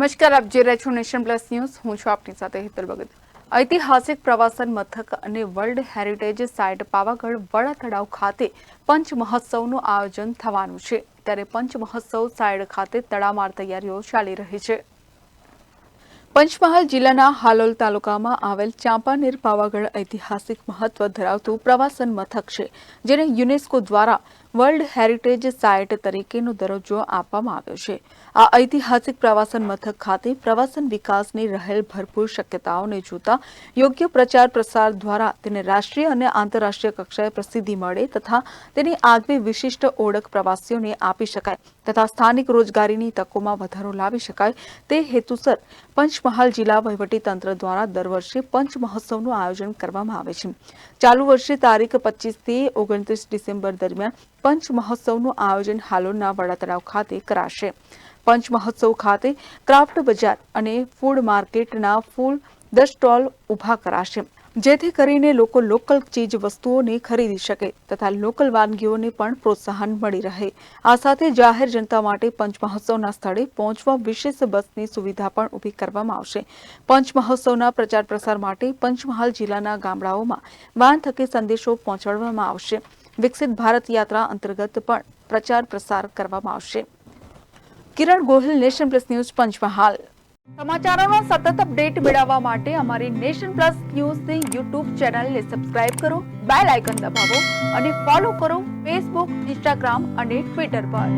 નમસ્કાર, આપ જે રહ્યા નેશન પ્લસ ન્યૂઝ. હું છું આપની સાથે હેતલ ભગત. ઐતિહાસિક પ્રવાસન મથક અને વર્લ્ડ હેરિટેજ સાઇટ પાવાગઢ વડા તળાવ ખાતે પંચ આયોજન થવાનું છે. ત્યારે પંચ મહોત્સવ સાઇટ ખાતે તડામાર તૈયારીઓ ચાલી રહી છે. પંચમહાલ જિલ્લાના હાલોલ તાલુકામાં આવેલ ચાંપાનેર પાવાગઢ ઐતિહાસિક મહત્વ ધરાવતું પ્રવાસન મથક છે, જેને યુનેસ્કો દ્વારા વર્લ્ડ હેરિટેજ સાઇટ તરીકેનો દરજ્જો આપવામાં આવ્યો છે. આ ઐતિહાસિક પ્રવાસન મથક ખાતે પ્રવાસન વિકાસની રહેલ ભરપૂર શક્યતાઓને જોતા યોગ્ય પ્રચાર પ્રસાર દ્વારા તેને રાષ્ટ્રીય અને આંતરરાષ્ટ્રીય કક્ષાએ પ્રસિદ્ધિ મળે તથા તેની આગવી વિશિષ્ટ ઓળખ પ્રવાસીઓને આપી શકાય તથા સ્થાનિક રોજગારીની તકોમાં વધારો લાવી શકાય તે હેતુસર પંચમહાલ જિલ્લા તંત્ર દ્વારા દર વર્ષે પંચ મહોત્સવનું આયોજન કરવામાં આવે છે. ચાલુ વર્ષે તારીખ પચીસથી ઓગણત્રીસ ડિસેમ્બર દરમિયાન પંચ મહોત્સવનું આયોજન હાલોલના વડાતળાવ ખાતે કરાશે. પંચ મહોત્સવ ખાતે ક્રાફ્ટ બજાર અને ફૂડ માર્કેટના ફૂલ દસ સ્ટોલ ઊભા કરાશે. જેથી કરીને લોકો લોકલ ચીજ વસ્તુઓને ખરીદી શકે તથા લોકલ વાનગીઓને પણ પ્રોત્સાહન મળી રહે. આ સાથે જાહેર જનતા માટે પંચ મહોત્સવના સ્થળે પહોંચવા વિશેષ બસની સુવિધા પણ ઊભી કરવામાં આવશે. પંચ મહોત્સવના પ્રચાર પ્રસાર માટે પંચમહાલ જિલ્લાના ગામડાઓમાં વાન થકી સંદેશો પહોંચાડવામાં આવશે. વિકસિત ભારત યાત્રા અંતર્ગત પણ પ્રચાર પ્રસાર કરવામાં આવશે. Kiran Gohil, Nation Plus News, Panchmahal. સમાચારોનો સતત અપડેટ મેળવવા માટે અમારી નેશન પ્લસ ન્યૂઝની યુટ્યુબ ચેનલને સબસ્ક્રાઇબ કરો, બેલ આઇકન દબાવો અને ફોલો કરો ફેસબુક, ઇન્સ્ટાગ્રામ અને ટ્વિટર પર.